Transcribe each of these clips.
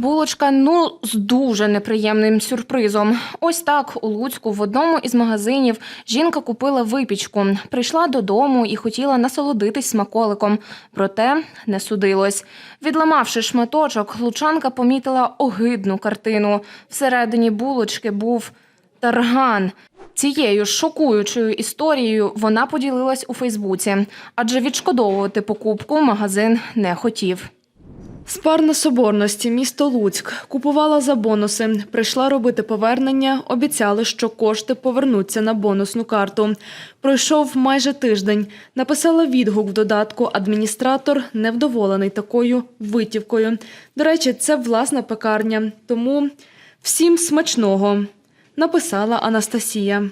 Булочка ну з дуже неприємним сюрпризом. Ось так у Луцьку в одному із магазинів жінка купила випічку, прийшла додому і хотіла насолодитись смаколиком, проте не судилось. Відламавши шматочок, лучанка помітила огидну картину. Всередині булочки був тарган. Цією шокуючою історією вона поділилась у Фейсбуці, адже відшкодовувати покупку магазин не хотів. Спарна соборності, місто Луцьк. Купувала за бонуси. Прийшла робити повернення. Обіцяли, що кошти повернуться на бонусну карту. Пройшов майже тиждень. Написала відгук в додатку. Адміністратор невдоволений такою витівкою. До речі, це власна пекарня. Тому всім смачного. Написала Анастасія.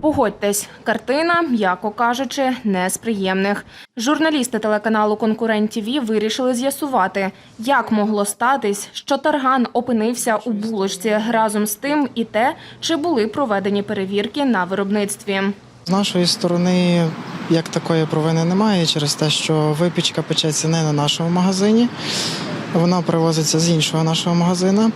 Погодьтесь, картина, м'яко кажучи, не з приємних. Журналісти телеканалу Конкурент ТІВІ вирішили з'ясувати, як могло статись, що тарган опинився у булочці разом з тим і те, чи були проведені перевірки на виробництві. З нашої сторони, як такої провини немає, через те, що випічка печеться не на нашому магазині, вона привозиться з іншого нашого магазину.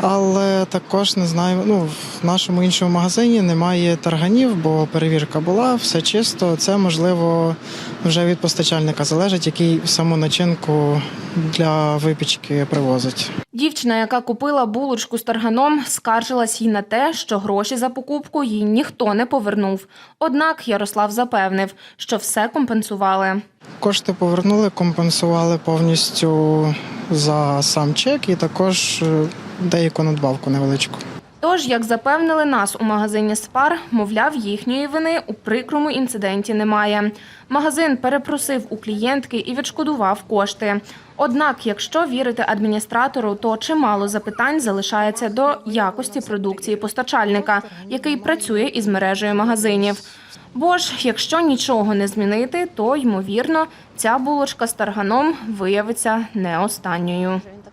Але також не знаю, ну в нашому іншому магазині немає тарганів, бо перевірка була, все чисто. Це можливо вже від постачальника залежить, який саму начинку для випічки привозить. Дівчина, яка купила булочку з тарганом, скаржилась їй на те, що гроші за покупку їй ніхто не повернув. Однак Ярослав запевнив, що все компенсували. Кошти повернули, компенсували повністю за сам чек і також е, деяку надбавку невеличку. Тож, як запевнили нас у магазині Спар, мовляв, їхньої вини у прикрому інциденті немає. Магазин перепросив у клієнтки і відшкодував кошти. Однак, якщо вірити адміністратору, то чимало запитань залишається до якості продукції постачальника, який працює із мережею магазинів. Бо ж, якщо нічого не змінити, то ймовірно ця булочка з тарганом виявиться не останньою.